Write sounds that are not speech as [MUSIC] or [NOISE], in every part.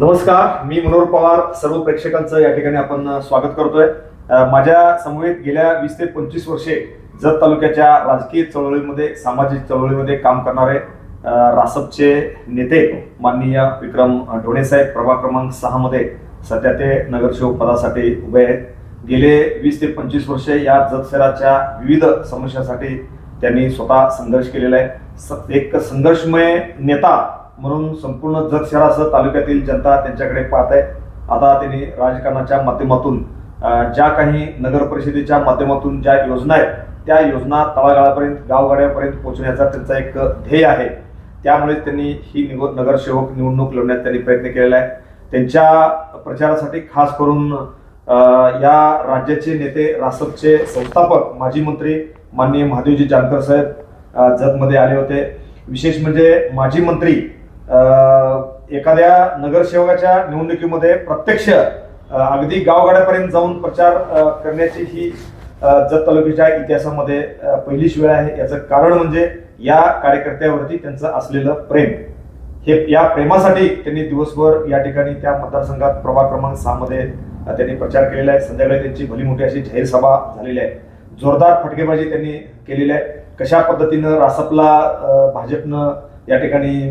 नमस्कार मी मनोहर पवार सर्व प्रेक्षकांचं या ठिकाणी आपण स्वागत करतोय. माझ्या समवेत गेल्या वीस ते पंचवीस वर्षे जत तालुक्याच्या राजकीय चळवळीमध्ये सामाजिक चळवळीमध्ये काम करणारे रासपचे नेते माननीय विक्रम ढोणे साहेब प्रभाग क्रमांक सहा मध्ये सध्या ते नगरसेवक पदासाठी उभे आहेत. गेले वीस ते पंचवीस वर्षे या जत शहराच्या विविध समस्यांसाठी त्यांनी स्वतः संघर्ष केलेला आहे. स- एक संघर्षमय नेता म्हणून संपूर्ण जत शहरासह तालुक्यातील जनता त्यांच्याकडे पाहत आहे. आता त्यांनी राजकारणाच्या माध्यमातून ज्या काही नगर परिषदेच्या माध्यमातून ज्या योजना आहेत त्या योजना तळागाळापर्यंत गावगाड्यापर्यंत पोहोचण्याचा त्यांचा एक ध्येय आहे. त्यामुळे त्यांनी ही निव नगरसेवक निवडणूक लढण्यात त्यांनी प्रयत्न केलेला आहे. त्यांच्या प्रचारासाठी खास करून या राज्याचे नेते रासपचे संस्थापक माजी मंत्री माननीय महादेवजी जानकर साहेब जतमध्ये आले होते. विशेष म्हणजे माजी मंत्री एखाद्या नगरसेवकाच्या निवडणुकीमध्ये प्रत्यक्ष अगदी गावगाड्यापर्यंत जाऊन प्रचार करण्याची ही जत तालुक्याच्या इतिहासामध्ये पहिलीच वेळ आहे. याचं कारण म्हणजे या कार्यकर्त्यावरती त्यांचं असलेलं प्रेम. हे या प्रेमासाठी त्यांनी दिवसभर या ठिकाणी त्या मतदारसंघात प्रभाग क्रमांक सहा मध्ये त्यांनी प्रचार केलेला आहे. संध्याकाळी त्यांची भली मोठी अशी जाहीर सभा झालेली आहे. जोरदार फटकेबाजी त्यांनी केलेली आहे. कशा पद्धतीनं रासपला भाजपनं या ठिकाणी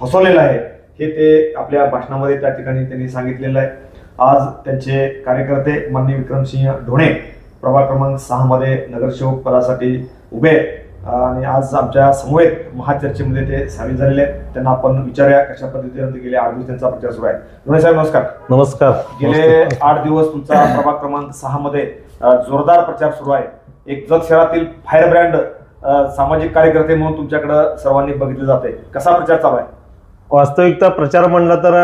फसवलेलं आहे हे ते आपल्या भाषणामध्ये त्या ठिकाणी त्यांनी सांगितलेलं आहे. आज त्यांचे कार्यकर्ते माननीय विक्रमसिंह ढोणे प्रभाग क्रमांक सहा मध्ये नगरसेवक पदासाठी उभे. आणि आज आमच्या समवेत महाचर्चेमध्ये ते सामील झालेले आहेत. त्यांना आपण विचारूया कशा पद्धतीने गेले आठ दिवस त्यांचा प्रचार सुरू आहे. ढोणे साहेब नमस्कार. नमस्कार. गेले आठ दिवस तुमचा प्रभाग क्रमांक सहा मध्ये अ, जोरदार प्रचार सुरू आहे. एक जत शहरातील फायर ब्रँड सामाजिक कार्यकर्ते म्हणून तुमच्याकडे सर्वांनी बघितले जाते कसा प्रचार चालू आहे? वास्तविकता प्रचार म्हणला तर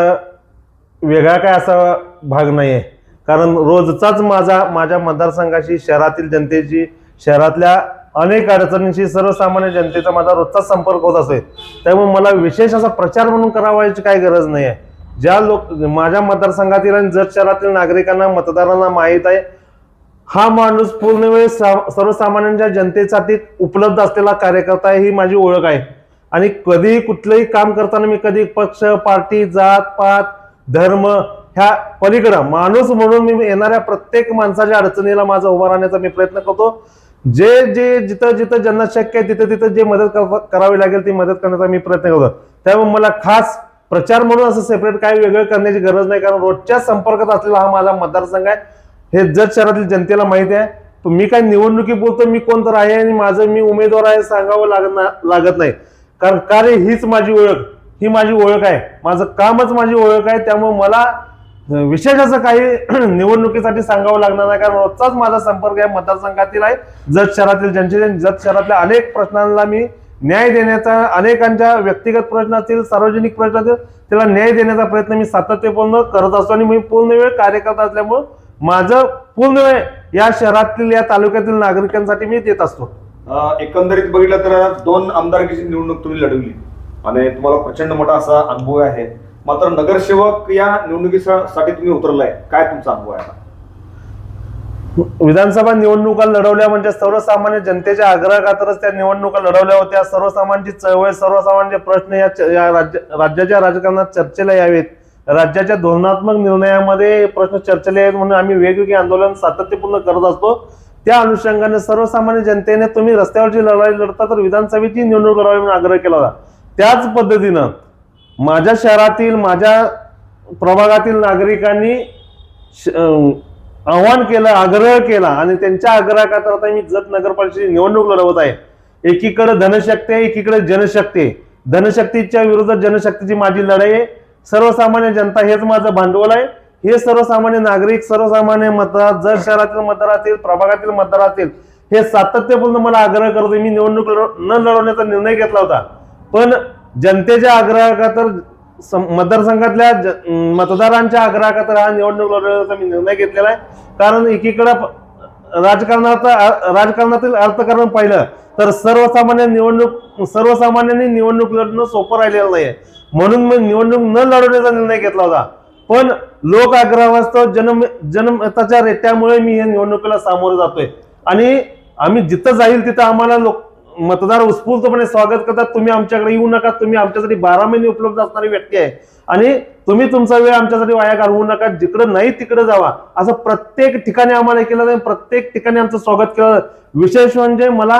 वेगळा काय असा भाग नाही आहे कारण रोजचाच माझा माझ्या मतदारसंघाशी शहरातील जनतेची शहरातल्या अनेक अडचणींशी सर्वसामान्य जनतेचा माझा रोजचाच संपर्क होत असेल त्यामुळे मला विशेष असा प्रचार म्हणून करावायची काही गरज नाही आहे ज्या लोक माझ्या मतदारसंघातील आणि जत शहरातील नागरिकांना मतदारांना माहीत आहे हा माणूस पूर्ण वेळ सा- सर्वसामान्यांच्या जनतेसाठी उपलब्ध असलेला कार्यकर्ता आहे ही माझी ओळख आहे. आणि कधीही कुठलंही काम करताना मी कधी पक्ष पार्टी जात पात धर्म ह्या पलीकडं माणूस म्हणून मी येणाऱ्या प्रत्येक माणसाच्या अडचणीला माझा उभा राहण्याचा मी प्रयत्न करतो. जे जे जिथं जिथं ज्यांना शक्य आहे तिथं तिथं जे मदत करावी लागेल ती मदत करण्याचा मी प्रयत्न करतो. त्यामुळे मला खास प्रचार म्हणून असं सेपरेट काही वेगळं करण्याची गरज नाही कारण रोजच्या संपर्कात असलेला हा माझा मतदारसंघ आहे. हे जत शहरातील जनतेला माहिती आहे. मी काय निवडणुकी बोलतो मी कोण तर आहे आणि माझं मी उमेदवार आहे सांगावं लागत ना- लागत नाही. कारण कार्य हीच माझी ओळख. ही माझी ओळख आहे. माझं कामच माझी ओळख आहे. त्यामुळे मला विशेष असं काही [CLEARS THROAT] निवडणुकीसाठी सांगावं लागणार नाही. कारण रोजचाच माझा संपर्क या मतदारसंघातील आहे. जत शहरातील ज्यांचे जत शहरातल्या अनेक प्रश्नांना मी न्याय देण्याचा अनेकांच्या व्यक्तिगत प्रश्न असतील सार्वजनिक प्रश्न असतील त्याला न्याय देण्याचा प्रयत्न मी सातत्यपूर्ण करत असतो आणि मी पूर्ण वेळ कार्यकर्ता असल्यामुळं माझं पूर्ण वेळ या शहरातील या तालुक्यातील नागरिकांसाठी मी देत असतो. एकंदरीत बघितलं तर दोन आमदारकीची निवडणूक तुम्ही लढवली. आणि तुम्हाला प्रचंड मोठा असा अनुभव आहे. मात्र नगरसेवक या निवडणुकीसाठी तुम्ही उतरलाय. काय तुमचा अनुभव आहे आता? विधानसभा निवडणुका लढवल्या म्हणजे सर्वसामान्य जनतेच्या आग्रहाखातरच त्या निवडणुका लढवल्या होत्या. सर्वसामान्यांची चळवळ सर्वसामान्य प्रश्न या या राज्य राज्याच्या राजकारणात चर्चेला यावेत. राज्याच्या धोरणात्मक निर्णयामध्ये प्रश्न चर्चेला यावेत म्हणून आम्ही वेगवेगळी आंदोलन सातत्यपूर्ण करत असतो. त्या अनुषंगाने सर्वसामान्य जनतेने तुम्ही रस्त्यावरची लढाई लढता तर विधानसभेची निवडणूक करावी म्हणून आग्रह केला होता. त्याच पद्धतीनं माझ्या शहरातील माझ्या प्रभागातील नागरिकांनी श- आव्हान केलं आग्रह केला आणि त्यांच्या आग्रहाकरता आता मी जत नगरपालिकेची निवडणूक लढवत आहे. एकीकडे धनशक्ती आहे एकीकडे जनशक्ती धनशक्तीच्या विरोधात जनशक्तीची माझी लढाई आहे. सर्वसामान्य जनता हेच माझं भांडवल आहे. हे सर्वसामान्य नागरिक सर्वसामान्य मतदार जर शहरातील मतदार असतील प्रभागातील मतदार असतील हे सातत्यपूर्ण मला आग्रह करतो मी निवडणूक न लढवण्याचा निर्णय घेतला होता. पण जनतेच्या आग्रहाखातर तर मतदारसंघातल्या मतदारांच्या अं, मतदारांच्या आग्रहाखातर हा निवडणूक लढवण्याचा मी निर्णय घेतलेला आहे. कारण एकीकडं राजकारणाचा राजकारणातील अर्थकारण पाहिलं तर सर्वसामान्य निवडणूक सर्वसामान्यांनी निवडणूक लढणं सोपं राहिलेलं नाही म्हणून मी निवडणूक न लढवण्याचा निर्णय घेतला होता. पण लोक आग्रहावास्तव जन जनमताच्या रेट्यामुळे मी या निवडणुकीला सामोरं जातोय. आणि आम्ही जिथं जाईल तिथं आम्हाला लोक मतदार उत्स्फूर्तपणे स्वागत करतात. तुम्ही आमच्याकडे येऊ नका. तुम्ही आमच्यासाठी बारा महिने उपलब्ध असणारी व्यक्ती आहे. आणि तुम्ही तुमचा वेळ आमच्यासाठी वाया घालवू नका. जिकडे नाही तिकडे जावा. असं प्रत्येक ठिकाणी आम्हाला केलं जाईल. प्रत्येक ठिकाणी आमचं स्वागत केलं विशेष म्हणजे मला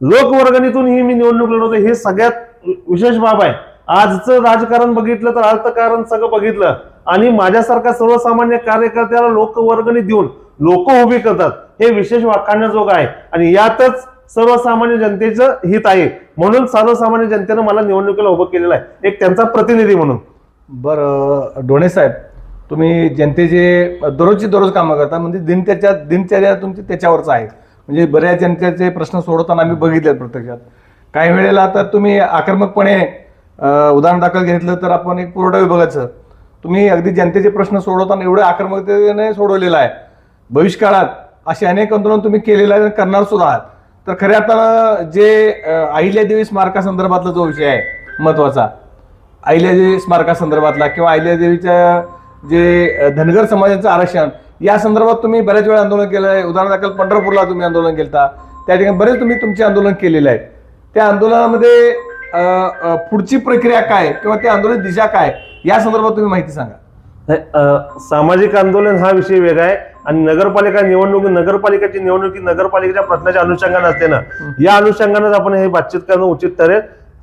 लोकवर्गणीतून ही मी निवडणूक लढवतो हे सगळ्यात विशेष बाब आहे. आजचं राजकारण बघितलं तर अर्थकारण सगळं बघितलं. आणि माझ्यासारखा सर्वसामान्य कार्यकर्त्याला लोकवर्गणी देऊन लोक उभी करतात हे विशेष वाखाणण्याजोग आहे. आणि यातच सर्वसामान्य जनतेचं हित आहे. म्हणून सर्वसामान्य जनतेनं मला निवडणुकीला उभं केलेलं आहे. एक त्यांचा प्रतिनिधी म्हणून. बरं डोणे साहेब तुम्ही जनतेचे दररोजची दररोज कामं करता म्हणजे दिनचर्या दिनचर्या तुमची त्याच्यावरच आहे. म्हणजे बऱ्याच जनतेचे प्रश्न सोडवताना आम्ही बघितले प्रत्यक्षात. काही वेळेला तर तुम्ही आक्रमकपणे उदाहरण दाखल घेतलं तर आपण एक पुरवठा विभागाचं तुम्ही अगदी जनतेचे प्रश्न सोडवताना एवढ्या आक्रमकतेने सोडवलेला आहे. भविष्यकाळात असे अनेक आंदोलन तुम्ही केलेलं आहे करणार सुद्धा आहात. तर खऱ्या आता जे अहिल्यादेवी स्मारकासंदर्भातला जो विषय आहे महत्त्वाचा अहिल्यादेवी स्मारकासंदर्भातला किंवा अहिल्यादेवीच्या जे धनगर समाजाचं आरक्षण या संदर्भात तुम्ही बऱ्याच वेळा आंदोलन केलं आहे उदाहरणार्थ पंढरपूरला तुम्ही आंदोलन केलं त्या ठिकाणी बरेच तुम्ही तुमचे आंदोलन केलेले आहेत. त्या आंदोलनामध्ये पुढची प्रक्रिया काय किंवा त्या आंदोलन दिशा काय या संदर्भात तुम्ही माहिती सांगा. नाही, सामाजिक आंदोलन हा विषय वेगळा आहे आणि नगरपालिका निवडणूक नगरपालिकेची निवडणूक ही नगरपालिकेच्या प्रश्नाच्या अनुषंगाने असते ना. या अनुषंगानेच आपण हे बातचीत करणं उचित ठरेल.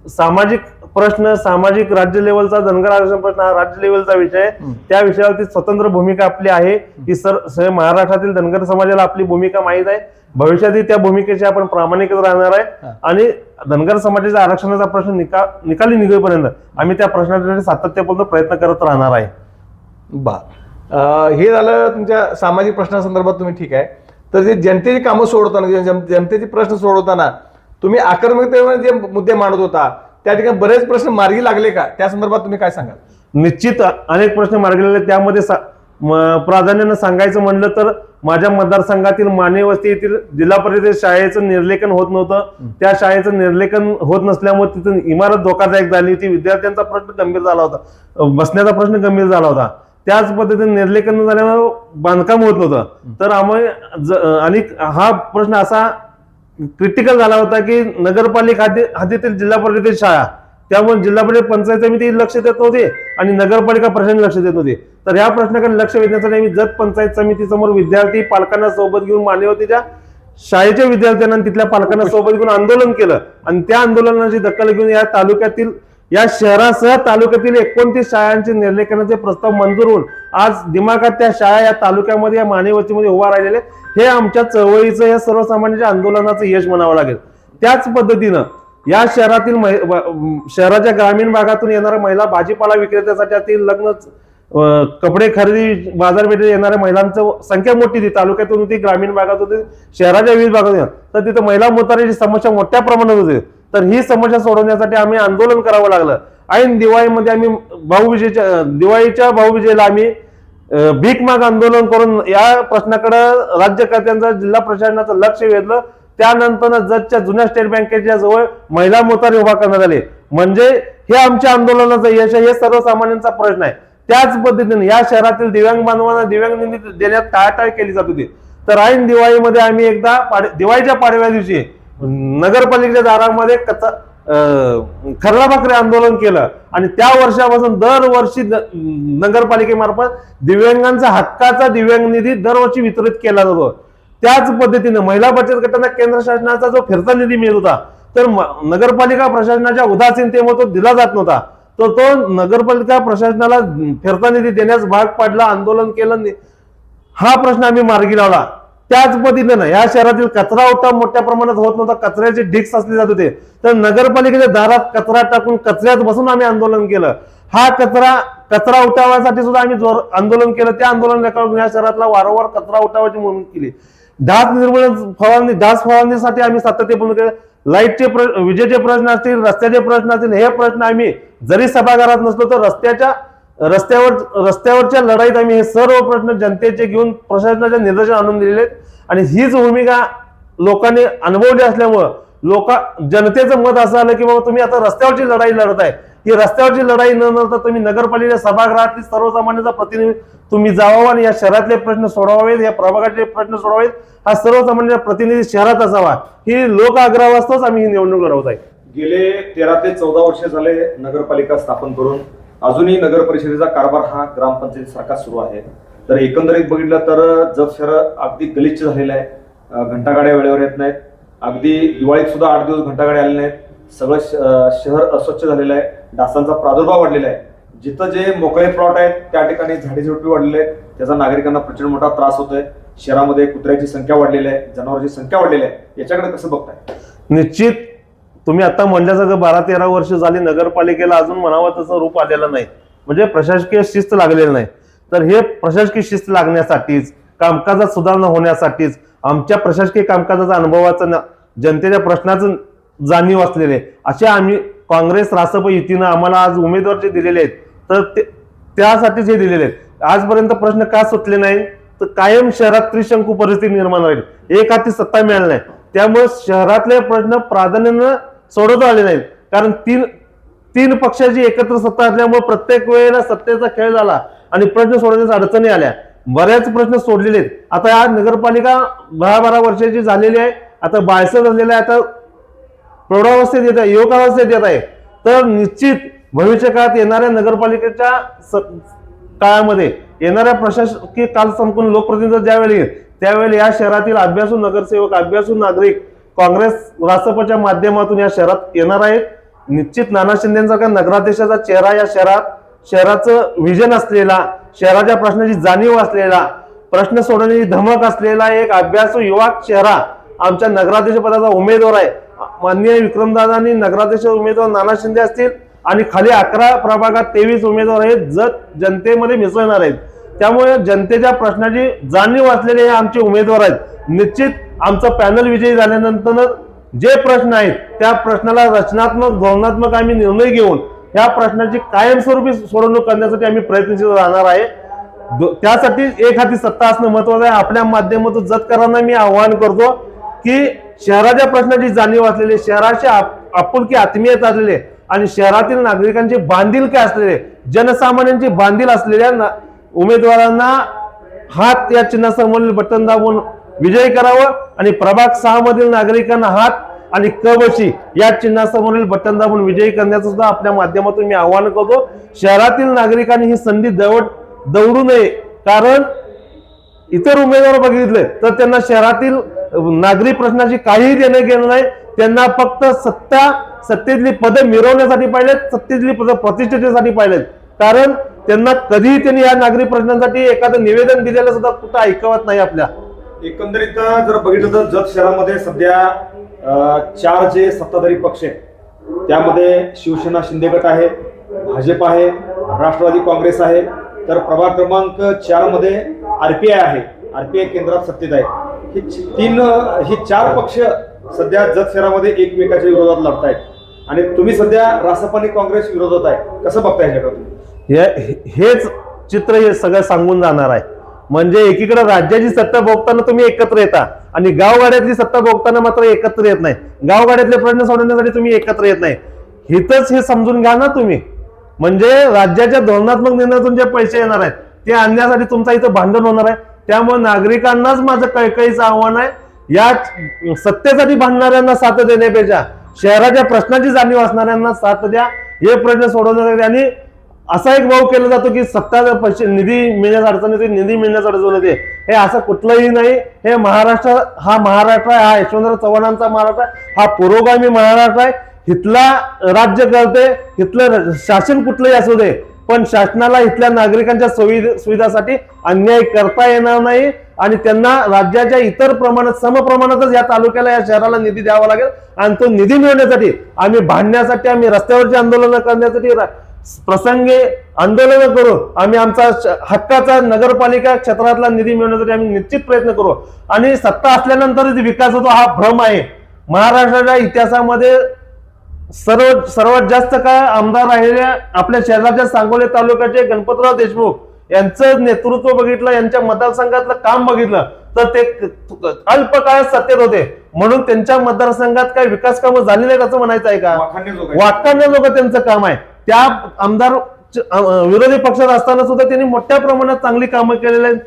सामाजिक प्रश्न सामाजिक राज्य लेवलचा धनगर आरक्षण प्रश्न हा राज्य लेवलचा विषय आहे. त्या विषयावरती स्वतंत्र भूमिका आपली आहे. ही सर सर महाराष्ट्रातील धनगर समाजाला आपली भूमिका माहीत आहे. भविष्यातही त्या भूमिकेची आपण प्रामाणिकच राहणार आहे. आणि धनगर समाजाच्या आरक्षणाचा प्रश्न निका निकाली निघेपर्यंत आम्ही त्या प्रश्नासाठी सातत्यपूर्ण प्रयत्न करत राहणार आहे. बा. हे झालं तुमच्या सामाजिक प्रश्नासंदर्भात तुम्ही ठीक आहे. तर जे जनतेची कामं सोडवताना जनतेचे प्रश्न सोडवताना तुम्ही आक्रमकतेवर जे मुद्दे मांडत होता त्या ठिकाणी बरेच प्रश्न मार्गी लागले का? त्या संदर्भात तुम्ही काय सांगाल? निश्चित अनेक प्रश्न मार्गी लागले. त्यामध्ये प्राधान्यानं सांगायचं म्हणलं तर माझ्या मतदारसंघातील माने वस्ती येथील जिल्हा परिषद शाळेचं निर्लेखन होत नव्हतं. त्या शाळेचं निर्लेखन होत नसल्यामुळे तिथून इमारत धोकादायक झाली होती. विद्यार्थ्यांचा प्रश्न गंभीर झाला होता. बसण्याचा प्रश्न गंभीर झाला होता. त्याच पद्धतीने निर्लेखन न झाल्यामुळे बांधकाम होत नव्हतं. तर आम्ही आणि हा प्रश्न असा क्रिटिकल झाला होता की नगरपालिका हद्दी हद्दीतील जिल्हा परिषद शाळा त्यामुळे जिल्हा परिषद पंचायत समिती लक्ष देत नव्हते आणि नगरपालिका प्रशासन लक्ष देत नव्हते. तर या प्रश्नाकडे लक्ष वेधण्यासाठी आम्ही जत पंचायत समिती समोर विद्यार्थी पालकांना सोबत घेऊन मान्यवतीच्या शाळेच्या विद्यार्थ्यांना तिथल्या पालकांना सोबत घेऊन आंदोलन केलं. आणि त्या आंदोलनाची दखल घेऊन या तालुक्यातील या शहरासह तालुक्यातील एकोणतीस शाळांचे निर्लेखनाचे प्रस्ताव मंजूर होऊन आज दिमागात त्या शाळा या तालुक्यामध्ये या मानेवतीमध्ये उभा राहिलेले हे आमच्या चळवळीचं या सर्वसामान्य आंदोलनाचं यश म्हणावं लागेल. त्याच पद्धतीनं या शहरातील महि- शहराच्या ग्रामीण भागातून येणाऱ्या महिला भाजीपाला विक्रेत्यासाठी लग्न कपडे खरेदी बाजारपेठेत येणाऱ्या महिलांचं संख्या मोठी ती तालुक्यातून होती ग्रामीण भागात होती शहराच्या विविध भागात तर तिथं महिला मोतारीची समस्या मोठ्या प्रमाणात होती. तर ही समस्या सोडवण्यासाठी आम्ही आंदोलन करावं लागलं. आणि दिवाळीमध्ये आम्ही भाऊबीजेच्या दिवाळीच्या भाऊबीजेला आम्ही भीक माग आंदोलन करून या प्रश्नाकडे राज्यकर्त्यांचं जिल्हा प्रशासनाचं लक्ष वेधलं. त्यानंतर जतच्या जुन्या स्टेट बँकेच्या जवळ महिला मोतारी उभा करण्यात आले. म्हणजे हे आमच्या आंदोलनाचं यश आहे हे सर्वसामान्यांचा प्रश्न आहे. त्याच पद्धतीने या शहरातील दिव्यांग बांधवांना दिव्यांग निधी देण्यात टाळाटाळ केली जात होती. तर ऐन दिवाळीमध्ये आम्ही एकदा पाड- दिवाळीच्या पाडव्या दिवशी नगरपालिकेच्या दारामध्ये कचा खरला खरडा भाकरी आंदोलन केलं. आणि त्या वर्षापासून दरवर्षी नगरपालिकेमार्फत दिव्यांगांचा हक्काचा दिव्यांग निधी दरवर्षी वितरित केला जातो. त्याच पद्धतीने महिला बचत गटांना केंद्र शासनाचा जो फिरता निधी मिळत होता तर नगरपालिका प्रशासनाच्या उदासीनतेमुळे तो दिला जात नव्हता. तर तो नगरपालिका प्रशासनाला फिरता निधी देण्यास भाग पाडला आंदोलन केलं हा प्रश्न आम्ही मार्गी लावला. त्याच पद्धतीनं या शहरातील कचरा उठाव मोठ्या प्रमाणात होत नव्हता कचऱ्याचे ढिक्स असले जात होते. तर नगरपालिकेच्या दारात कचरा टाकून कचऱ्यात बसून आम्ही आंदोलन केलं. हा कचरा कचरा उठावासाठी सुद्धा आम्ही जोर आंदोलन केलं. त्या आंदोलन या शहरातला वारंवार कचरा उठावाची मोहीम केली. डास निर्मूलन फवारणी डास फवारणीसाठी आम्ही सातत्यपूर्ण केलं. लाईटचे प्र विजेचे प्रश्न असतील रस्त्याचे प्रश्न असतील हे प्रश्न आम्ही जरी सभागृहात नसलो तर रस्त्याच्या रस्त्यावर रस्त्यावरच्या लढाईत आम्ही हे सर्व प्रश्न जनतेचे घेऊन प्रशासनाच्या निर्देशन आणून दिलेले आहेत. आणि हीच भूमिका लोकांनी अनुभवली असल्यामुळं लोक जनतेचं मत असं आलं की बाबा तुम्ही आता रस्त्यावरची लढाई लढत आहे. ही रस्त्यावरची लढाई न लढता तुम्ही नगरपालिका सभागृहातली सर्वसामान्यांचा प्रतिनिधी तुम्ही जावावा आणि या शहरातले प्रश्न सोडवावेत या प्रभागातले प्रश्न सोडवावेत हा सर्वसामान्य प्रतिनिधी शहरात असावा. ही लोक आग्रहावास्तवच आम्ही ही निवडणूक लढवत आहे. गेले तेरा ते चौदा वर्ष झाले नगरपालिका स्थापन करून अजूनही नगर परिषदेचा कारभार हा ग्रामपंचायत सारखा सुरू आहे. तर एकंदरीत बघितलं तर जब शहर अगदी गलिच्छ झालेलं आहे. घंटागाड्या वेळेवर येत नाहीत. अगदी दिवाळीत सुद्धा आठ दिवस घंटाकडे आले नाहीत. सगळं श- शहर अस्वच्छ झालेलं आहे. डासांचा प्रादुर्भाव वाढलेला आहे. जिथं जे मोकळे प्लॉट आहेत त्या ठिकाणी झाडे झुडपी वाढलेले आहेत. त्याचा नागरिकांना प्रचंड मोठा त्रास होतोय. शहरामध्ये कुत्र्याची संख्या वाढलेली आहे. जनावरांची संख्या वाढलेली आहे. याच्याकडे कसं बघताय? निश्चित तुम्ही आता म्हणल्यासारखं बारा तेरा वर्ष झाली नगरपालिकेला अजून म्हणावं तसं रूप आलेलं नाही. म्हणजे प्रशासकीय शिस्त लागलेलं नाही. तर हे प्रशासकीय शिस्त लागण्यासाठीच कामकाजात सुधारणा होण्यासाठीच आमच्या प्रशासकीय कामकाजाचा अनुभवाचं न- जनतेच्या प्रश्नाचं जाणीव असलेले. असे आम्ही काँग्रेस रासप युतीनं आम्हाला आज उमेदवार जे दिलेले आहेत तर ते त्यासाठीच हे दिलेले आहेत. आजपर्यंत प्रश्न का सुटले नाही तर कायम शहरात त्रिशंकू परिस्थिती निर्माण होईल. एक हाती सत्ता मिळाली नाही. त्यामुळे शहरातले प्रश्न प्राधान्यानं सोडवता आले नाहीत. कारण तीन तीन पक्षाची एकत्र सत्ता असल्यामुळे प्रत्येक वेळेला सत्तेचा खेळ झाला आणि प्रश्न सोडवण्याच्या अडचणी आल्या. बऱ्याच प्रश्न सोडलेले आहेत. आता आज नगरपालिका दहा बारा वर्षाची झालेली आहे. आता बाळसं झालेलं आहे आता प्रौढावस्थेत येत आहे युवकावस्थेत येत आहे. तर निश्चित भविष्य काळात येणाऱ्या नगरपालिकेच्या स- काळामध्ये येणाऱ्या प्रशासकीय काल संपून लोकप्रतिनिधी ज्यावेळी त्यावेळी या शहरातील अभ्यासू नगरसेवक अभ्यासू नागरिक काँग्रेस रासपच्या माध्यमातून या शहरात येणार आहेत. निश्चित नाना शिंदेसारखा नगराध्यक्षाचा चेहरा या शहरात शहराचं विजन असलेला शहराच्या प्रश्नाची जाणीव असलेला प्रश्न सोडवण्याची धमक असलेला एक अभ्यासू युवा चेहरा आमच्या नगराध्यक्ष पदाचा उमेदवार आहे. माननीय विक्रमदादांनी नगराध्यक्ष उमेदवार नाना शिंदे असतील आणि खाली अकरा प्रभागात तेवीस उमेदवार आहेत जत जनतेमध्ये मिसळणार आहेत. त्यामुळे जनतेच्या प्रश्नाची जाणीव असलेले हे आमचे उमेदवार आहेत. निश्चित आमचं पॅनल विजयी झाल्यानंतर जे प्रश्न आहेत त्या प्रश्नाला रचनात्मक धोरणात्मक आम्ही निर्णय घेऊन त्या प्रश्नाची कायमस्वरूपी सोडवणूक करण्यासाठी आम्ही प्रयत्नशील राहणार आहे. त्यासाठी एक हाती सत्ता असणं महत्वाचं आहे. आपल्या माध्यमातून जतकरांना मी आवाहन करतो की शहराच्या प्रश्नाची जाणीव असलेले शहराची आपुलकी आत्मीयता असलेले आणि शहरातील नागरिकांची बांधिलकी असलेले जनसामान्यांची बांधील असलेल्या उमेदवारांना हात या चिन्हासमोरील बटन दाबून विजयी करावं आणि प्रभाग सहा मधील नागरिकांना हात आणि कवशी या चिन्हासमोरील बटन दाबून विजयी करण्याचं सुद्धा आपल्या माध्यमातून मी आवाहन करतो. शहरातील नागरिकांनी ही संधी दवड दौडू नये. कारण इतर उमेदवार बघितले तर त्यांना शहरातील नागरी प्रश्नाची काहीही देणं घेणं नाही. त्यांना फक्त सत्ता सत्तेतली पदं मिरवण्यासाठी पाहिलेत सत्तेतली पदं प्रतिष्ठेसाठी पाहिलेत. कारण त्यांना कधीही त्यांनी या नागरी प्रश्नांसाठी एखादं निवेदन दिलेलं सुद्धा कुठं ऐकवत नाही आपल्या. एकंदरीत जर बघितलं तर जत शहरामध्ये सध्या चार जे सत्ताधारी पक्ष आहेत त्यामध्ये शिवसेना शिंदे गट आहे भाजप आहे राष्ट्रवादी काँग्रेस आहे. तर प्रभाग क्रमांक चारमध्ये आर पी आय आहे. आर पी आय केंद्रात सत्तेत आहे. हे तीन हे चार पक्ष सध्या जत शहरामध्ये एकमेकाच्या विरोधात लढत आहेत आणि तुम्ही सध्या रासप आणि काँग्रेस विरोधात आहे. कसं बघताय ह्याच्याकडून हे हेच चित्र हे सगळं सांगून जाणार आहे. म्हणजे एकीकडे राज्याची सत्ता भोगताना तुम्ही एकत्र येता आणि गावगाड्यातली सत्ता भोगताना मात्र एकत्र येत नाही. गावगाड्यातले प्रश्न सोडवण्यासाठी तुम्ही एकत्र येत नाही. हिथंच हे समजून घ्या ना तुम्ही. म्हणजे राज्याच्या धोरणात्मक निर्णयातून जे पैसे येणार आहेत ते आणण्यासाठी तुमचा इथं भांडण होणार आहे. त्यामुळे नागरिकांनाच माझं कळकळीचं आव्हान आहे. या सत्तेसाठी भांडणाऱ्यांना साथ देण्यापेक्षा शहराच्या प्रश्नाची जाणीव असणाऱ्यांना साथ द्या. हे प्रश्न सोडवण्यासाठी आणि असा एक भाव केला जातो की सत्ता पैसे निधी मिळण्यास अडचण येते निधी मिळण्यास अडचण येते. हे असं कुठलंही नाही. हे महाराष्ट्र हा महाराष्ट्र आहे हा यशवंतराव चव्हाणांचा महाराष्ट्र आहे हा पुरोगामी महाराष्ट्र आहे. इथला राज्य करते इथलं शासन कुठलंही असू दे पण शासनाला इथल्या नागरिकांच्या सुविध सुविधासाठी अन्याय करता येणार नाही आणि त्यांना राज्याच्या इतर प्रमाणात समप्रमाणातच या तालुक्याला या शहराला निधी द्यावा लागेल आणि तो निधी मिळवण्यासाठी आम्ही भांडण्यासाठी आम्ही रस्त्यावरची आंदोलनं करण्यासाठी रा- प्रसंगी आंदोलन करू. आम्ही आमचा हक्काचा नगरपालिका क्षेत्रातला निधी मिळवण्यासाठी आम्ही निश्चित प्रयत्न करू. आणि सत्ता असल्यानंतरच विकास होतो हा भ्रम आहे. महाराष्ट्राच्या इतिहासामध्ये सर्व सर्वात जास्त काळ आमदार राहिलेल्या आपल्या शहराच्या सांगोले तालुक्याचे गणपतराव देशमुख यांचं नेतृत्व बघितलं यांच्या मतदारसंघातलं काम बघितलं तर ते अल्प काळात सत्तेत होते. म्हणून त्यांच्या मतदारसंघात काही विकास कामं झाली नाहीत असं म्हणायचं आहे का? आहे. वाटण्याजोगं त्यांचं काम आहे. त्या आमदार विरोधी पक्षात असताना सुद्धा त्यांनी मोठ्या प्रमाणात चांगली कामं केलेली आहेत.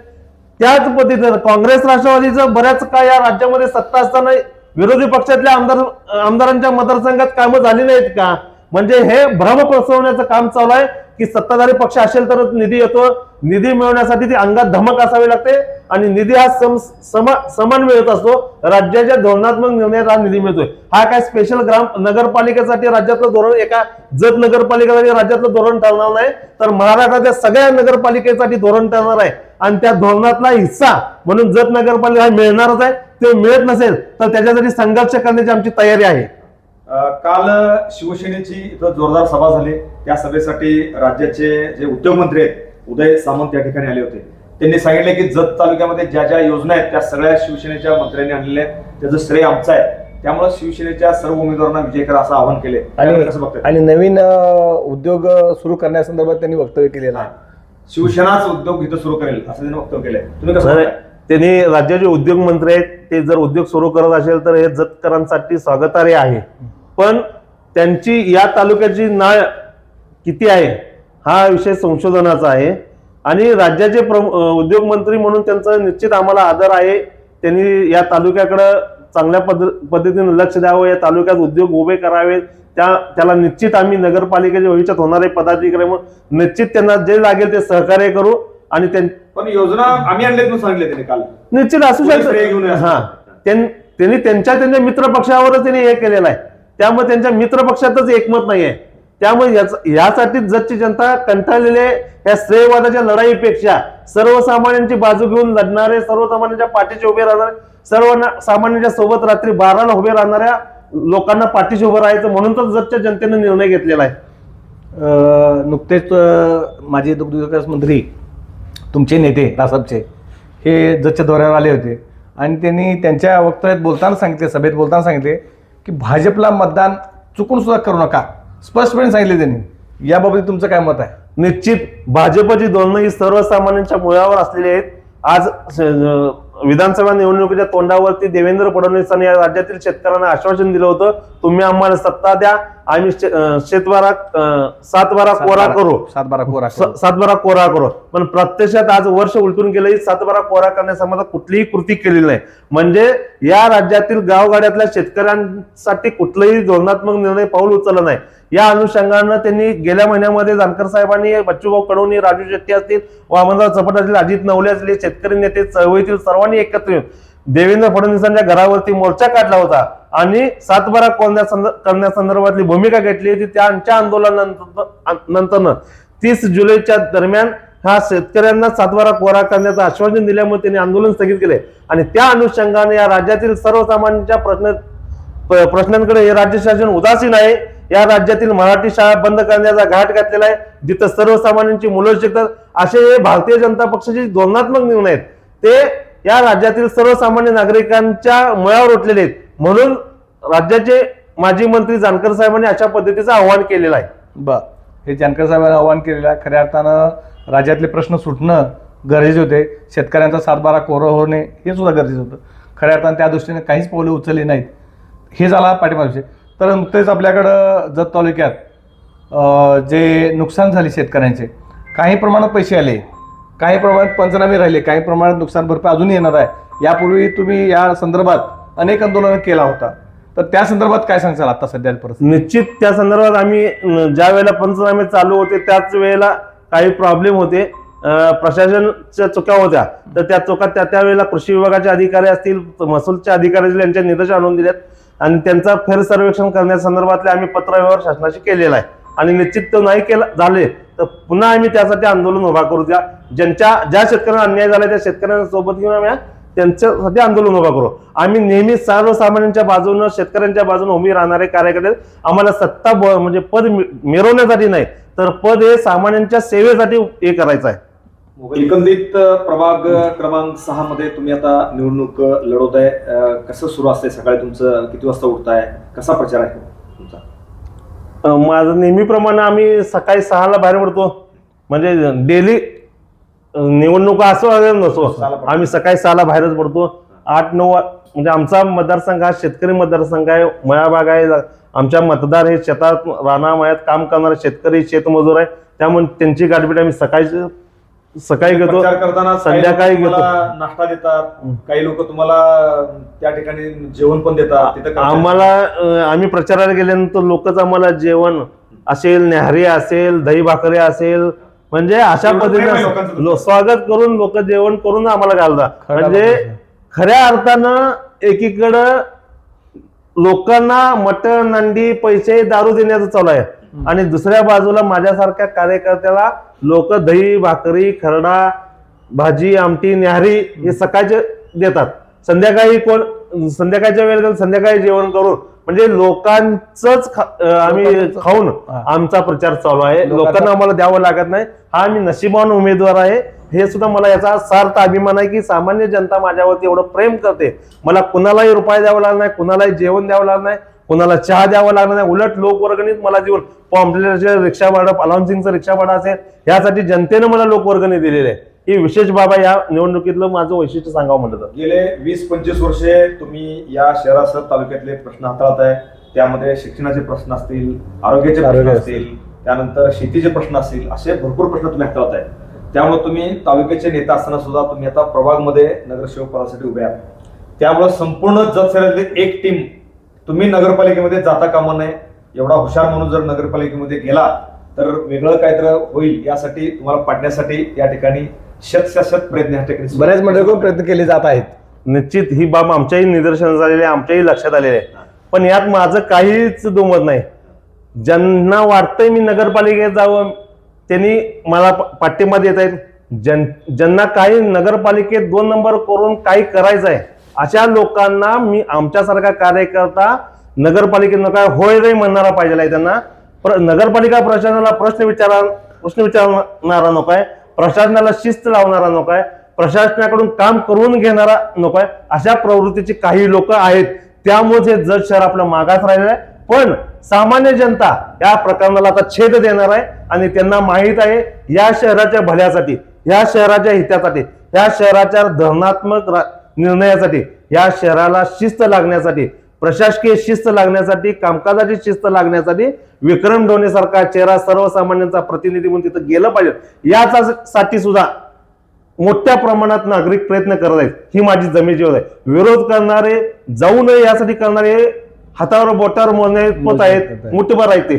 त्याच पद्धतीनं काँग्रेस राष्ट्रवादीचं बऱ्याच काळ या राज्यामध्ये सत्ता असताना विरोधी पक्षातल्या आमदार आमदारांच्या मतदारसंघात कामं झाली नाहीत का? म्हणजे हे भ्रम पसरवण्याचं काम चालू आहे. की सत्ताधारी पक्ष असेल तरच निधी येतो. निधी मिळवण्यासाठी ती अंगात धमक असावी लागते आणि निधी हा सम समान मिळत असतो. राज्याच्या धोरणात्मक निर्णयात हा निधी मिळतोय. हा काय स्पेशल ग्राम नगरपालिकेसाठी राज्यातलं धोरण एका जत नगरपालिकेसाठी राज्यातलं धोरण ठरणार नाही तर महाराष्ट्राच्या सगळ्या नगरपालिकेसाठी धोरण ठरणार आहे. आणि त्या धोरणातला हिस्सा म्हणून जत नगरपालिका मिळणारच आहे. ते मिळत नसेल तर त्याच्यासाठी संघर्ष करण्याची आमची तयारी आहे. काल शिवसेनेची इथं जोरदार सभा झाली. त्या सभेसाठी राज्याचे जे उद्योगमंत्री आहेत उदय सामंत या ठिकाणी आले होते. त्यांनी सांगितले की जत तालुक्यामध्ये ज्या ज्या योजना आहेत त्या सगळ्या शिवसेनेच्या मंत्र्यांनी आणलेल्या आहेत. त्याचं श्रेय आमचं आहे. त्यामुळे शिवसेनेच्या सर्व उमेदवारांना विजय करा असं आवाहन केले आणि आणि नवीन उद्योग सुरू करण्यासंदर्भात त्यांनी वक्तव्य केलेलं आहे. शिवसेनाच उद्योग इथं सुरू करेल असं त्यांनी वक्तव्य केलंय. तुम्ही कसं? त्यांनी राज्याचे उद्योग मंत्री आहेत ते जर उद्योग सुरू करत असेल तर हे जतकरांसाठी स्वागतार्ह आहे. पण त्यांची या तालुक्याची नाळ किती आहे हा विषय संशोधनाचा आहे. आणि राज्याचे प्रम- अं, उद्योग मंत्री म्हणून त्यांचं निश्चित आम्हाला आदर आहे. त्यांनी या तालुक्याकडं चांगल्या पद्ध पद्धतीने लक्ष द्यावं या तालुक्यात उद्योग उभे करावेत. त्या त्याला निश्चित आम्ही नगरपालिकेच्या भविष्यात होणारे पदाधिकारी म्हणून निश्चित त्यांना जे लागेल ते सहकार्य करू आणि पण योजना आम्ही सांगितले काल. निश्चित असू शकतं. हा. त्यां- त्यांनी त्यांच्या त्यांच्या मित्र पक्षावरच त्यांनी हे केलेलं आहे. त्यामुळे त्यांच्या मित्रपक्षातच एकमत एकमत नाहीये. त्यामुळे यासाठी जगची जनता कंटाळलेले या श्रेयवादाच्या लढाईपेक्षा सर्वसामान्यांची बाजू घेऊन लढणारे सर्वसामान्यांच्या पाठीशी उभे राहणारे सर्व सामान्यांच्या सोबत रात्री बाराला उभे राहणाऱ्या लोकांना पाठीशी उभं राहायचं म्हणून तर जगच्या जनतेने निर्णय घेतलेला आहे. नुकतेच माजी दुग्धविकास मंत्री तुमचे नेते रासपचे हे जतच्या दौऱ्यावर आले होते. आणि त्यांनी त्यांच्या वक्तव्यात बोलताना सांगितले सभेत बोलताना सांगितले की भाजपला मतदान चुकून सुद्धा करू नका. स्पष्टपणे सांगितले त्यांनी. याबाबत तुमचं काय मत आहे? निश्चित भाजपची धोरणं ही सर्वसामान्यांच्या मुळावर असलेली आहेत. आज विधानसभा निवडणुकीच्या तोंडावरती देवेंद्र फडणवीसांनी या राज्यातील शेतकऱ्यांना आश्वासन दिलं होतं. तुम्ही आम्हाला सत्ता द्या. आम्ही शे- अं, शेतबारा अं, सातबारा कोरा करू. सात बारा कोरा. सातबारा कोरा करू. पण प्रत्यक्षात आज वर्ष उलटून गेलं सातबारा कोरा करण्यासंबंधात कुठलीही कृती केलेली नाही. म्हणजे या राज्यातील गावगाड्यातल्या शेतकऱ्यांसाठी कुठलंही धोरणात्मक निर्णय पाऊल उचललं नाही. या अनुषंगानं त्यांनी गेल्या महिन्यामध्ये जानकर साहेबांनी बच्चूभाऊ कडोनी राजू शेट्टी असतील वामनराव चपट असतील अजित नवले असतील शेतकरी नेते चळवळीतील सर्वांनी एकत्र येऊन देवेंद्र फडणवीसांच्या घरावरती मोर्चा काढला होता. आणि सातबारा कोरण्यासंद- करण्यासंदर्भातली भूमिका घेतली होती. त्यांच्या आंदोलनानंतर नंतरनं तीस जुलैच्या दरम्यान हा शेतकऱ्यांना सातबारा कोरा करण्याचं आश्वासन दिल्यामुळे त्यांनी आंदोलन स्थगित केले. आणि त्या अनुषंगाने या राज्यातील सर्वसामान्यांच्या प्रश्न प्रश्नांकडे हे राज्य शासन उदासीन आहे. या राज्यातील मराठी शाळा बंद करण्याचा घाट घातलेला आहे. जिथं सर्वसामान्यांची मुलं शिकतात असे हे भारतीय जनता पक्षाचे धोरणात्मक निर्णय आहेत. ते या राज्यातील सर्वसामान्य नागरिकांच्या मुळावर उठलेले आहेत. म्हणून राज्याचे माजी मंत्री जानकर साहेबांनी अशा पद्धतीचं आव्हान केलेलं आहे. बर. हे जानकर साहेबांनी आवाहन केलेलं आहे. खऱ्या अर्थानं राज्यातले प्रश्न सुटणं गरजेचे होते. शेतकऱ्यांचा सातबारा कोरं होणे हे सुद्धा गरजेचं होतं. खऱ्या अर्थानं त्या दृष्टीने काहीच पावले उचलली नाहीत. हे झाला पाठिंबाविषयी तर नुकतेच आपल्याकडं जत तालुक्यात जे नुकसान झाले शेतकऱ्यांचे काही प्रमाणात पैसे आले. काही प्रमाणात पंचनामे राहिले. काही प्रमाणात नुकसान भरपाई अजूनही येणार आहे. यापूर्वी तुम्ही या संदर्भात अनेक आंदोलनं केला होता. तर त्या संदर्भात काय सांगाल आता सध्या निश्चित त्या संदर्भात आम्ही ज्या वेळेला पंचनामे चालू होते त्याच वेळेला काही प्रॉब्लेम होते. प्रशासनच्या चुका होत्या. तर त्या चुका त्या त्या वेळेला कृषी विभागाचे अधिकारी असतील महसूलच्या अधिकारी असतील यांच्या निर्देश आणून दिलेत. आणि त्यांचा फेर सर्वेक्षण करण्यासंदर्भातले आम्ही पत्रव्यवहार शासनाशी केलेला आहे. आणि निश्चित तो नाही केला झाले. तर पुन्हा आम्ही त्यासाठी आंदोलन उभा करू द्या. ज्यांच्या ज्या शेतकऱ्यांना अन्याय झाला त्या शेतकऱ्यांना सोबत घेऊन आम्ही त्यांच्यासाठी आंदोलन उभा करू. आम्ही नेहमी सर्वसामान्यांच्या बाजूनं शेतकऱ्यांच्या बाजूने उभी राहणारे कार्यकर्ते. आम्हाला सत्ता म्हणजे पद मिरवण्यासाठी नाही तर पद हे सामान्यांच्या सेवेसाठी हे करायचं आहे. एकंदरीत प्रभाग क्रमांक सहा मध्ये तुम्ही आता निवडणूक अ, लढवताय. अ, कसं सुरू असते सकाळी तुमचं? किती वाजता उठताय? कसा प्रचार आहे तुमचा? माझं नेहमीप्रमाणे आम्ही सकाळी सहाला बाहेर पडतो. म्हणजे डेली निवडणुका असो नसो. आम्ही सकाळी सहाला बाहेरच पडतो. आठ नऊ म्हणजे आमचा मतदारसंघ हा शेतकरी मतदारसंघ आहे. मळाबाग आहे. आमच्या मतदार हे शेतात रानामळ्यात काम करणारे शेतकरी शेतमजूर आहे. त्यामुळे त्यांची गाठभेट आम्ही सकाळी सकाळी घेतो. प्रचार करताना संध्याकाळी तुम्हाला नाश्ता देतात. काही लोक तुम्हाला त्या ठिकाणी जेवण पण देतात. आम्हाला आम्ही प्रचाराला गेल्यानंतर लोकच आम्हाला जेवण असेल न्याहारी असेल दही भाकरी असेल म्हणजे अशा पद्धतीने लो- स्वागत करून लोक जेवण करून आम्हाला घालतात म्हणजे. खऱ्या अर्थानं एकीकडं लोकांना मटण अंडी पैसे दारू देण्याचं चालू आहे. आणि दुसऱ्या बाजूला माझ्यासारख्या कार्यकर्त्याला लोक दही भाकरी खरडा भाजी आमटी न्याहारी हे सकाळचे देतात. संध्याकाळी कोण संध्याकाळच्या वेळेला संध्याकाळी जेवण करून म्हणजे लोकांचंच आम्ही खाऊन. आमचा प्रचार चालू आहे. लोकांना आम्हाला द्यावं लागत नाही. हा मी नशिबान उमेदवार आहे. हे सुद्धा मला याचा सार्थ अभिमान आहे की सामान्य जनता माझ्यावरती एवढं प्रेम करते. मला कुणालाही रुपये द्यावा लागला नाही कुणालाही जेवण द्यावं लागलं नाही कुणाला चहा द्यावा लागला नाही. उलट लोकवर्गणीत मला देऊन पॉम्पलेटचे रिक्षा भाडं अलाउन्सिंगचं रिक्षा भाडं असेल यासाठी जनतेनं मला लोकवर्गणी दिलेली आहे. ही विशेष बाब या निवडणुकीतलं माझं वैशिष्ट्य सांगावं म्हणलं तर. गेले वीस पंचवीस वर्षे तुम्ही या शहरासह तालुक्यातले प्रश्न हाताळत आहे. त्यामध्ये शिक्षणाचे प्रश्न असतील आरोग्याचे प्रश्न आरोग्य असतील त्यानंतर शेतीचे प्रश्न असतील असे भरपूर प्रश्न तुम्ही हाताळत आहे. त्यामुळे तुम्ही तालुक्याचे नेता असताना सुद्धा तुम्ही आता प्रभागमध्ये नगरसेवक पदासाठी उभे आहात. त्यामुळे संपूर्ण जगशहरातली एक टीम तुम्ही नगरपालिकेमध्ये जाता कामा नये. एवढा हुशार म्हणून जर नगरपालिकेमध्ये गेला तर वेगळं काहीतरी होईल यासाठी तुम्हाला पाडण्यासाठी या ठिकाणी शतशा शत प्रयत्न ठिकाणी सुरू. बऱ्याच मंडळीकडून प्रयत्न केले जात आहेत. निश्चित ही बाब आमच्याही निदर्शनास झालेली आहे आमच्याही लक्षात आलेली आहे. पण यात माझं काहीच दुमत नाही. ज्यांना वाटतंय मी नगरपालिकेत जावं त्यांनी मला प- पाठिंबा देत आहेत. जन ज्यांना काही नगरपालिकेत दोन नंबर करून काही करायचं आहे अशा लोकांना मी आमच्यासारखा कार्यकर्ता नगरपालिकेत नका होय रे म्हणणारा पाहिजे आहे त्यांना. प्र- नगरपालिका प्रशासनाला प्रश्न विचारा प्रश्न विचारणारा नको आहे. प्रशासनाला शिस्त लावणारा नको आहे. प्रशासनाकडून काम करून घेणारा नको आहे. अशा प्रवृत्तीची काही लोक आहेत. त्यामुळे हे जत शहर आपलं मागास राहिलेलं आहे. पण सामान्य जनता या प्रकरणाला आता छेद देणार आहे आणि त्यांना माहीत आहे या शहराच्या भल्यासाठी या शहराच्या हितासाठी या शहराच्या धोरणात्मक रा- निर्णयासाठी या शहराला शिस्त लागण्यासाठी प्रशासकीय शिस्त लागण्यासाठी कामकाजाची शिस्त लागण्यासाठी विक्रम ढोणेसारखा चेहरा सर्वसामान्यांचा प्रतिनिधी म्हणून तिथं गेलं पाहिजे. यासाठी सुद्धा मोठ्या प्रमाणात नागरिक प्रयत्न करत आहेत. ही माझी जमेची आहे. विरोध करणारे जाऊ नये यासाठी करणारे हातावर बोटावर मोजणे पोत आहेत. मुठभर आहेत. ते.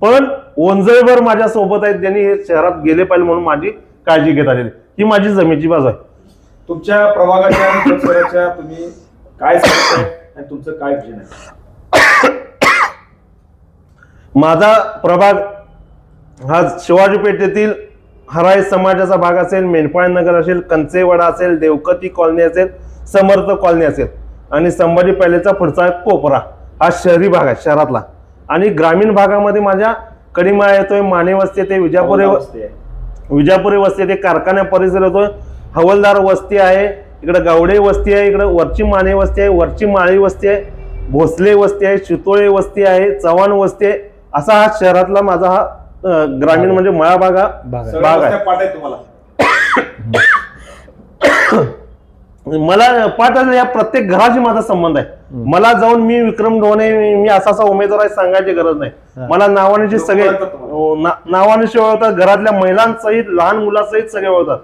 पण ओंजळभर माझ्या सोबत आहेत ज्यांनी हे शहरात गेले पाहिजे म्हणून माझी काळजी घेत आलेली. ही माझी जमेची बाजू आहे. तुमच्या प्रभागाच्या तुम्ही काय सांगताय? आणि तुमचं काय विजन आहे? माझा प्रभाग हा शिवाजी पेठेतील हराई समाजाचा भाग असेल मेंढपाळ नगर असेल कंचेवाडा असेल देवकती कॉलनी असेल समर्थ कॉलनी असेल. आणि संभाजी पैलेचा पुढचा कोपरा हा शहरी भाग आहे शहरातला. आणि ग्रामीण भागामध्ये माझ्या कडिमा येतोय माने वस्ती येते विजापुरे वस्ती आहे. विजापुरी वस्ती येते कारखान्या परिसर येतोय हवलदार वस्ती आहे इकडे गावडे वस्ती आहे इकडे वरची माने वस्ती आहे वरची माळी वस्ती आहे भोसले वस्ती आहे शितोळे वस्ती आहे चव्हाण वस्ती आहे. असा हा शहरातला माझा हा ग्रामीण म्हणजे मळा भाग हा भाग आहे. पाठ तुम्हाला. [COUGHS] मला पाठायला या प्रत्येक घराशी माझा संबंध आहे. मला जाऊन मी विक्रम ढोणे मी असा असा उमेदवार आहे सांगायची गरज नाही. मला नावाने सगळे ओळखतात तुम्हाला. ना- नावाने शिवाय ओळखतात घरातल्या महिलांसहित लहान मुलांसहित सगळे ओळखतात.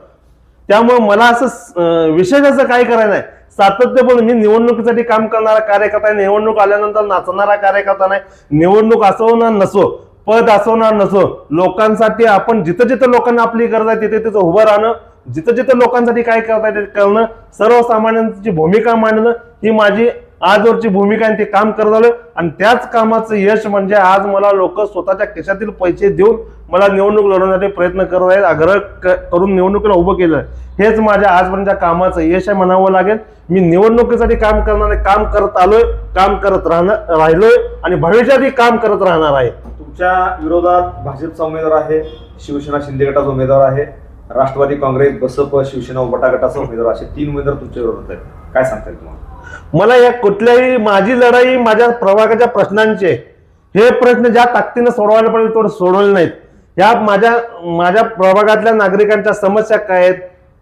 त्यामुळे मला असं विशेष असं काही करायचं नाही. सातत्यपूर्ण मी निवडणुकीसाठी काम करणारा कार्यकर्ता आहे. निवडणूक आल्यानंतर नाचणारा कार्यकर्ता नाही. निवडणूक असो ना नसो पद असो ना नसो. लोकांसाठी आपण जिथं जिथं लोकांना आपली गरज आहे तिथे तिथं उभं राहणं जिथं जिथं लोकांसाठी काय करता येते करणं सर्वसामान्यांची भूमिका मांडणं ही माझी आजवरची भूमिका आणि ते काम करत आलं आणि त्याच कामाचं यश म्हणजे आज मला लोक स्वतःच्या खिशातील पैसे देऊन मला निवडणूक लढवण्यासाठी प्रयत्न करत आहेत आग्रह क- करून निवडणुकीला उभं केलं हेच माझ्या आजपर्यंतच्या कामाचं यश आहे म्हणावं लागेल. मी निवडणुकीसाठी काम करणारे काम करत आलोय काम करत राहणार राहिलोय आणि भविष्यातही काम करत राहणार आहे. तुमच्या विरोधात भाजपचा उमेदवार आहे शिवसेना शिंदे गटाचा उमेदवार आहे राष्ट्रवादी काँग्रेस बसप शिवसेना उबटा गटाचा उमेदवार असे तीन उमेदवार तुमच्या विरोधात आहेत. काय सांगता येईल तुम्हाला? मला या कुठल्याही माझी लढाई माझ्या प्रभागाच्या प्रश्नांचे हे प्रश्न ज्या ताकदीनं सोडवायला पाहिजे तेवढं सोडवले नाहीत. या माझ्या माझ्या प्रभागातल्या नागरिकांच्या समस्या काय आहेत?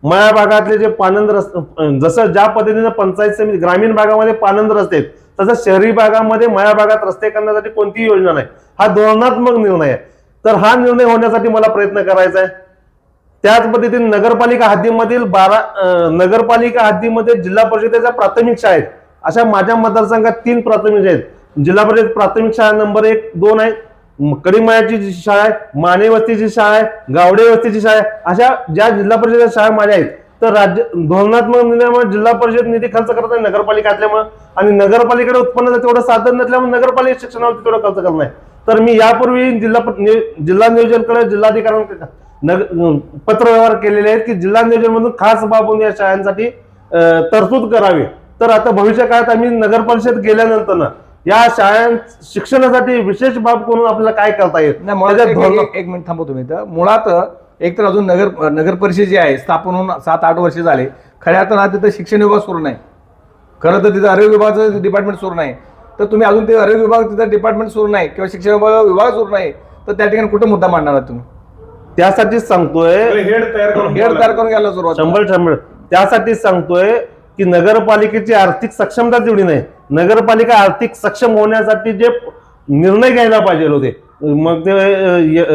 मळ्या भागातले जे पानंद रस्ते जसं ज्या पद्धतीनं पंचायत समिती ग्रामीण भागामध्ये पानंद रस्ते आहेत तसं शहरी भागामध्ये मळ्या भागात रस्ते करण्यासाठी कोणतीही योजना नाही. हा धोरणात्मक निर्णय आहे. तर हा निर्णय होण्यासाठी मला प्रयत्न करायचा आहे. त्याच पद्धतीने नगरपालिका हद्दीमधील बारा नगरपालिका हद्दीमध्ये जिल्हा परिषदेच्या प्राथमिक शाळेत अशा माझ्या मतदारसंघात तीन प्राथमिक आहेत. जिल्हा परिषद प्राथमिक शाळा नंबर एक दोन आहे. कडीमायाची जी शाळा आहे माने वस्तीची शाळा आहे गावडे वस्तीची शाळा आहे अशा ज्या जिल्हा परिषद शाळा माझ्या आहेत तर राज्य धोरणात्मक निर्णयामुळे जिल्हा परिषद निधी खर्च करत नाही नगरपालिका असल्यामुळे आणि नगरपालिकेकडे उत्पन्नाचं तेवढं साधन नसल्यामुळे नगरपालिका शिक्षणावरती तेवढं खर्च करत नाही. तर मी यापूर्वी जिल्हा प- नि- जिल्हा नियोजनकडे जिल्हाधिकाऱ्यांकडे नग पत्रव्यवहार केलेले आहेत की जिल्हा नियोजनमधून खास बाबून या शाळांसाठी तरतूद करावी. तर आता भविष्य काळात आम्ही नगर परिषद गेल्यानंतर ना या शाळां शिक्षणासाठी विशेष बाब करून आपल्याला काय करता येत नाही मुळात एक- मिनिट थांबतो तुम्ही तर मुळात एक तर अजून नगर नगर परिषद जी आहे स्थापन होऊन सात आठ वर्ष झाले. खऱ्या अर्थानं तिथं शिक्षण विभाग सुरू नाही. खरं तर तिथं आरोग्य विभागाचं डिपार्टमेंट सुरू नाही. तर तुम्ही अजून ते आरोग्य विभाग तिथं डिपार्टमेंट सुरू नाही किंवा शिक्षण विभाग विभाग सुरू नाही तर त्या ठिकाणी कुठे मुद्दा मांडणार आहात तुम्ही? त्यासाठीच सांगतोय हेड तयार करून हेड तयार करून घ्यायला सुरुवात. शंभर शंभर. त्यासाठीच सांगतोय की नगरपालिकेची आर्थिक सक्षमता जेवढी नाही. नगरपालिका आर्थिक सक्षम होण्यासाठी जे निर्णय घ्यायला पाहिजे होते. मग ते य-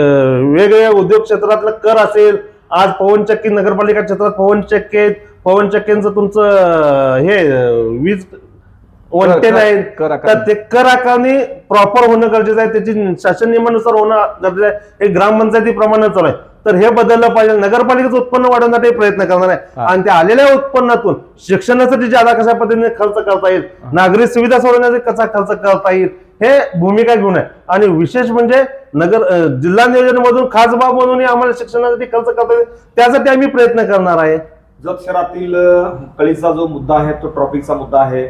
वेगवेगळ्या उद्योग क्षेत्रातलं कर असेल आज पवनचक्की नगरपालिका क्षेत्रात पवनचक्के पवनचक्क्यांचं तुमचं हे वीज आहे कर तर. ते कर आकारणी प्रॉपर होणं गरजेचं आहे. त्याची शासन नियमानुसार होणं गरजेचं आहे. हे ग्रामपंचायतीप्रमाणे चालू आहे. तर हे बदललं पाहिजे. नगरपालिकेचं उत्पन्न वाढवण्यासाठी प्रयत्न करणार आहे. आणि त्या आलेल्या उत्पन्नातून शिक्षणासाठी ज्यादा कशा पद्धतीने खर्च करता येईल नागरिक सुविधा सोडवण्यासाठी कसा खर्च करता येईल हे भूमिका घेऊन आहे. आणि विशेष म्हणजे नगर जिल्हा नियोजन मधून खास बाब म्हणून आम्हाला शिक्षणासाठी खर्च करता येईल. त्यासाठी आम्ही प्रयत्न करणार आहे. जत शहरातील कळीचा जो मुद्दा आहे तो ट्रॉफिकचा मुद्दा आहे.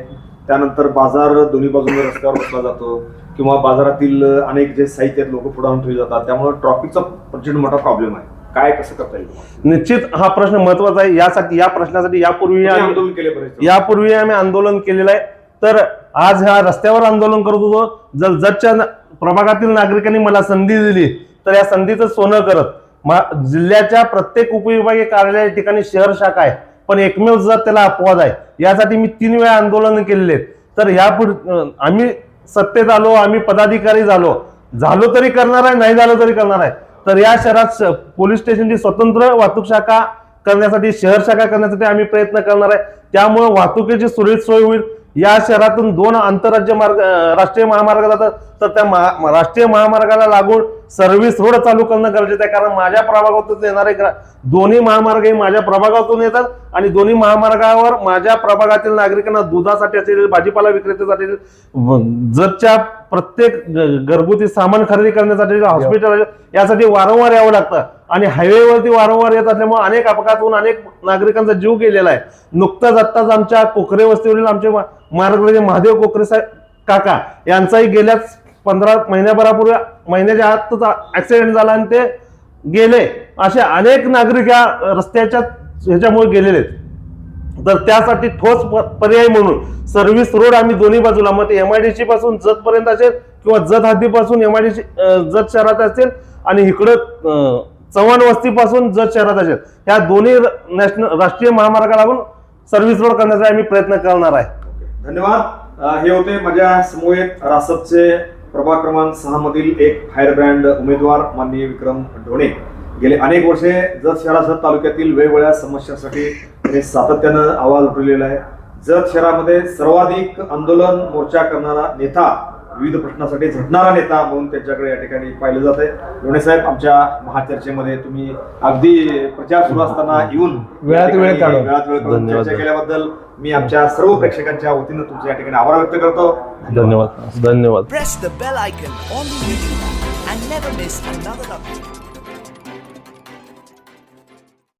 त्यानंतर बाजार दोन्ही बाजूने रस्त्यावर बसला जातो किंवा बाजारातील अनेक जे साहित्य आहेत लोक पुढे आणून ठेवले जातात. त्यामुळे ट्रॉफिकचा प्रचंड मोठा प्रॉब्लेम आहे. काय कसं करता येईल निश्चित हा प्रश्न महत्त्वाचा आहे. यासाठी या प्रश्नासाठी यापूर्वी आंदोलन केले यापूर्वी आम्ही आंदोलन केलेलं आहे. तर आज ह्या रस्त्यावर आंदोलन करत होतो. जर जतच्या प्रभागातील नागरिकांनी मला संधी दिली तर या संधीचं सोनं करत मा- जिल्ह्याच्या प्रत्येक उपविभागीय कार्यालय ठिकाणी शहर शाखा आहे. पण एकमेव जर त्याला अपवाद आहे यासाठी मी तीन वेळा आंदोलन केलेले आहेत. तर यापुढे आम्ही सत्तेत आलो आम्ही पदाधिकारी झालो. झालो तरी करणार आहे नाही झालो तरी करणार आहे. तर या शहरात पोलीस स्टेशनची स्वतंत्र वाहतूक शाखा करण्यासाठी शहर शाखा करण्यासाठी आम्ही प्रयत्न करणार आहे. त्यामुळे वाहतुकीची सुरळीत सोय होईल. या शहरातून दोन आंतरराज्य मार्ग राष्ट्रीय महामार्ग जातात. तर त्या महा- राष्ट्रीय महामार्गाला लागून सर्व्हिस रोड चालू करणं गरजेचं आहे. कारण माझ्या प्रभागातून येणारे दोन्ही महामार्ग हे माझ्या प्रभागातून येतात आणि दोन्ही महामार्गावर माझ्या प्रभागातील नागरिकांना दुधासाठी असेल भाजीपाला विक्रेत्यासाठी असेल, जतच्या प्रत्येक घरगुती सामान खरेदी करण्यासाठी हॉस्पिटल यासाठी वारंवार यावं लागतं. आणि हायवेवरती वारंवार येत असल्यामुळे अनेक अपघात होऊन अनेक नागरिकांचा जीव गेलेला आहे. नुकताच आत्ताच आमच्या कोकरे वस्तीवरील आमचे मा- मार्गदर्शक महादेव कोकरे साहेब काका यांचाही गेल्याच पंधरा महिन्याभरापूर्वी महिन्याच्या आतच ऍक्सिडेंट झाला आणि ते गेले. असे अनेक नागरिक या रस्त्याच्या ह्याच्यामुळे गेलेले आहेत. तर त्यासाठी ठोस पर्याय म्हणून सर्व्हिस रोड आम्ही दोन्ही बाजूला मग ते एमआयडीसी पासून जत पर्यंत असेल किंवा जत हद्दीपासून एमआयडीसी जत शहरात असेल आणि इकडं चव्हाण वस्तीपासून जत शहरात असेल. ह्या दोन्ही नॅशनल राष्ट्रीय महामार्गाला आपण सर्व्हिस रोड करण्याचा आम्ही प्रयत्न करणार आहे. धन्यवाद. हे होते माझ्या समूह रासपचे प्रभाग क्रमांक सहा मधील एक फायर ब्रँड उमेदवार माननीय विक्रम ढोणे. गेले अनेक वर्षे जत शहरासह तालुक्यातील वेगवेगळ्या समस्यांसाठी हे सातत्यानं आवाज उठवलेला आहे. जत शहरामध्ये सर्वाधिक आंदोलन मोर्चा करणारा नेता विविध प्रश्नासाठी झटणारा नेता म्हणून त्यांच्याकडे या ठिकाणी पाहिलं जात आहे ढोणे साहेब आमच्या महाचर्चेमध्ये तुम्ही अगदी प्रचार सुरू असताना येऊन वेळात वेळ काढून. वेळात वेळ काढून धन्यवाद. चर्चा केल्याबद्दल मी आमच्या सर्व प्रेक्षकांच्या वतीनं तुमच्या या ठिकाणी आभार व्यक्त करतो धन्यवाद धन्यवाद the bell icon on the YouTube and never miss another update.